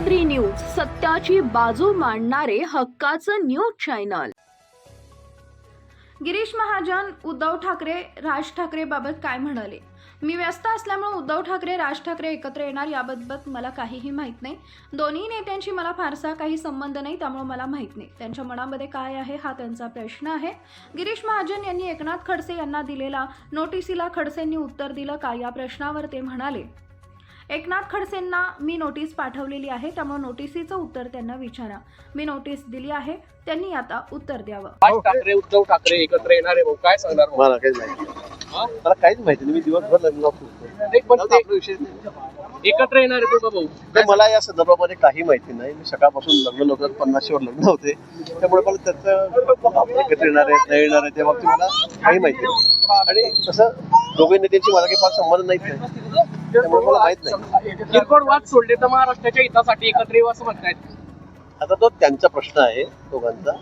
सत्याची बाजू मांडणारे हक्काचं न्यूज चॅनल. गिरीश महाजन उद्धव ठाकरे राज ठाकरे बाबत काय म्हणाले? मी व्यस्त असल्यामुळे उद्धव ठाकरे राज ठाकरे एकत्र येणार याबाबत मला काहीही माहीत नाही. दोन्ही नेत्यांशी मला फारसा काही संबंध नाही त्यामुळे मला माहीत नाही. त्यांच्या मनामध्ये काय आहे हा त्यांचा प्रश्न आहे. गिरीश महाजन यांनी एकनाथ खडसे यांना दिलेला नोटिसीला खडसेंनी उत्तर दिलं का या प्रश्नावर ते म्हणाले एकनाथ खडसेंना मी नोटीस पाठवलेली आहे त्यामुळे नोटिसीचं उत्तर त्यांना विचारा. मी नोटीस दिली आहे त्यांनी आता उत्तर द्यावं. राज ठाकरे उद्धव ठाकरे एकत्र येणार आहे भाऊ? काय सांगणार भाऊ? मला काहीच माहिती नाही. हा? मला काहीच माहिती नाही. मी दिवसभर लग्न एक पण ते- आपला विषय नाही. एकत्र येणार आहे दोघं भाऊ. तर मला या संदर्भामध्ये काही माहिती नाही. मी सकाळपासून लग्न नव्हतं पन्नासशेवर लग्न होते. त्यामुळे मला त्याचं एकत्र येणार आहे नाही येणार आहे त्या बाबतीत मला काही माहिती नाही. आणि तसं दोघे नेत्यांची मला काही फार संबंध नाहीच नाही त्यामुळे मला माहीत नाही. किरकोळ वाद सोडले तर महाराष्ट्राच्या हितासाठी एकत्र येऊ असं म्हणतायत. आता तो त्यांचा प्रश्न आहे दोघांचा.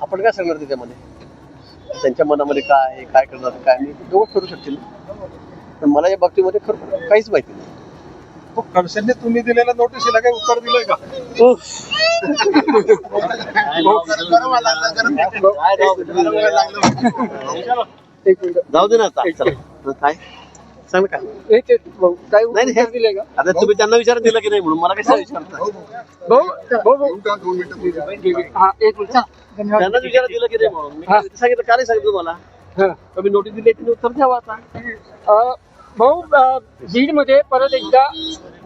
आपण काय सांगणार त्याच्यामध्ये त्यांच्या मनामध्ये काय आहे काय करणार काय नाही ते दोघं ठरू शकतील. पण मला या बाबतीमध्ये खरं काहीच माहिती नाही. खडसेंनी तुम्ही दिलेल्या नोटिसीला काही उत्तर दिलंय का? जाऊ दे ना आता चला. काय? सांग ना. काय काय नाही, नाही. उत्तर दिले का? आता तुम्ही त्यांना विचार दिला की नाही म्हणून मला काय विचारता भाऊ भाऊ भाऊ. हा एक मिनिट चला. त्यांना विचार दिला की नाही म्हणून. मी सांगितलं का नाही सांगितलं तुम्हाला? हा. मी नोटीस दिली त्यांनी उत्तर द्यावं आता. अ, भाऊ बीडमध्ये परत एकदा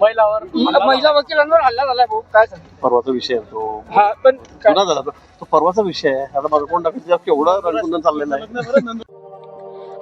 महिलावर महिला वकिलांवर हल्ला झालाय भाऊ काय सांग? परवाचा विषय आहे तो. हा पण काय- झाला तो. तो परवाचा विषय आहे. आता माझं कोण टाकलं केवढा रणकुंदन चाललेलं आहे.